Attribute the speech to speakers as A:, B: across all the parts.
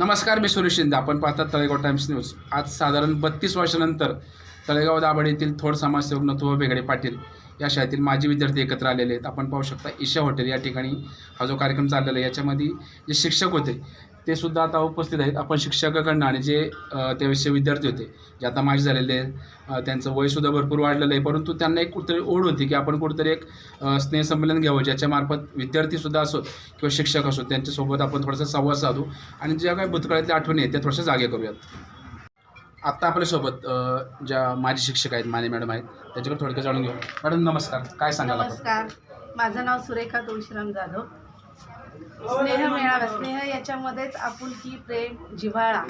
A: नमस्कार मी सुरेश शिंदे. आपण पाहतात तळेगाव टाइम्स न्यूज. आज साधारण बत्तीस वर्षानंतर तळेगाव दाभाड येथील थोड समाजसेवक नथुबा बेगडे पाटील या शाळेतील माजी विद्यार्थी एकत्र आलेले आहेत. आपण पाहू शकता ईशा हॉटेल या ठिकाणी हा जो कार्यक्रम चाललेला आहे याच्यामध्ये जे शिक्षक होते ते सुद्धा आता उपस्थित आहेत. आपण शिक्षकाकडनं आणि जे अ, त्यावेळेसचे विद्यार्थी होते जे आता माझे झालेले आहेत त्यांचं वयसुद्धा भरपूर वाढलेलं आहे. परंतु त्यांना एक कुठेतरी ओढ होती की आपण कुठेतरी एक स्नेहसंमेलन घ्यावं ज्याच्यामार्फत विद्यार्थीसुद्धा असोत किंवा शिक्षक असोत त्यांच्यासोबत आपण थोडासा संवाद साधू आणि ज्या काही भूतकाळातल्या आठवणी आहेत त्या थोड्याशा जागे करूयात. आत्ता आपल्यासोबत ज्या माजी शिक्षक आहेत माने मॅडम आहेत त्यांच्याकडे थोडक्यात जाणून घेऊ. मॅडम नमस्कार. काय सांगाल
B: नमस्कार. माझं नाव सुरेखा तुळशीराम जाधव. स्नेह मेळावा. स्नेह याच्यामध्येच आपुलकी प्रेम जिव्हाळा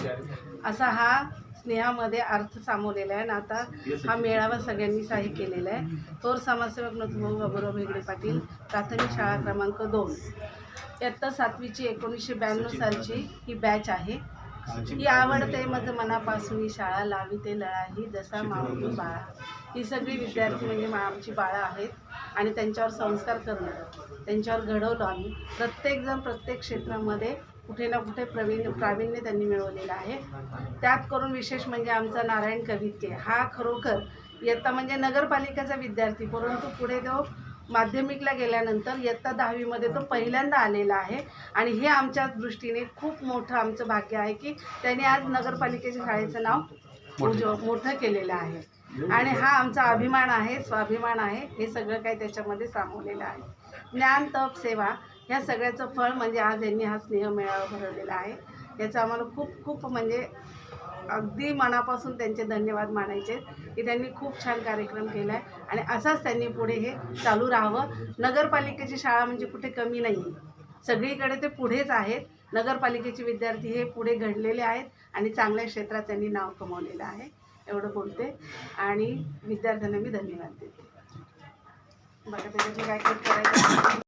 B: असा हा स्नेहामध्ये अर्थ सामवलेला आहे. आणि आता हा मेळावा सगळ्यांनी साही केलेला आहे. थोर समाजसेवक नथुभाऊ बाबुराव भेगडे पाटील प्राथमिक शाळा क्रमांक दोन. इयत्ता सातवीची एकोणीसशे ब्याण्णव सालची ही बॅच आहे. ही आवडते माझं मनापासून ही शाळा लावी ते लळा ही जसा माऊली बाळा. ही सगळी विद्यार्थी म्हणजे आमची बाळं आहेत. आणि त्यांच्यावर संस्कार करणं. त्यांच्यावर घडवलं आम्ही. प्रत्येकजण प्रत्येक क्षेत्रामध्ये कुठे ना कुठे प्रवीण प्रावीण्य त्यांनी मिळवलेलं आहे. त्यात करून विशेष म्हणजे आमचा नारायण कवितके. हा खरोखर इयत्ता म्हणजे नगरपालिकेचा विद्यार्थी परंतु पुढे तो माध्यमिकला गेल्यानंतर इयत्ता दहावीमध्ये तो पहिल्यांदा आलेला आहे. आणि हे आमच्या दृष्टीने खूप मोठं आमचं भाग्य आहे की त्याने आज नगरपालिकेच्या शाळेचं नाव मोठं केलेलं आहे. आणि हा आमचा अभिमान आहे स्वाभिमान आहे. हे सगळं काही त्याच्यामध्ये सामावलेलं आहे. ज्ञान तप सेवा ह्या सगळ्याचं फळ म्हणजे आज यांनी हा स्नेह मेळावा भरवलेला आहे. याचं आम्हाला खूप खूप म्हणजे अगदी मनापासून त्यांचे धन्यवाद मानायचे की त्यांनी खूप छान कार्यक्रम केला आहे आणि असाच त्यांनी पुढे हे चालू राहावं. नगरपालिकेची शाळा म्हणजे कुठे कमी नाही आहे सगळीकडे ते पुढेच आहेत. नगरपालिकेचे विद्यार्थी हे पुढे घडलेले आहेत आणि चांगल्या क्षेत्रात त्यांनी नाव कमवलेलं आहे. एवढं बोलते. आणि विद्यार्थ्यांना मी धन्यवाद देते. बघा त्याच्यातून काय कट करायचं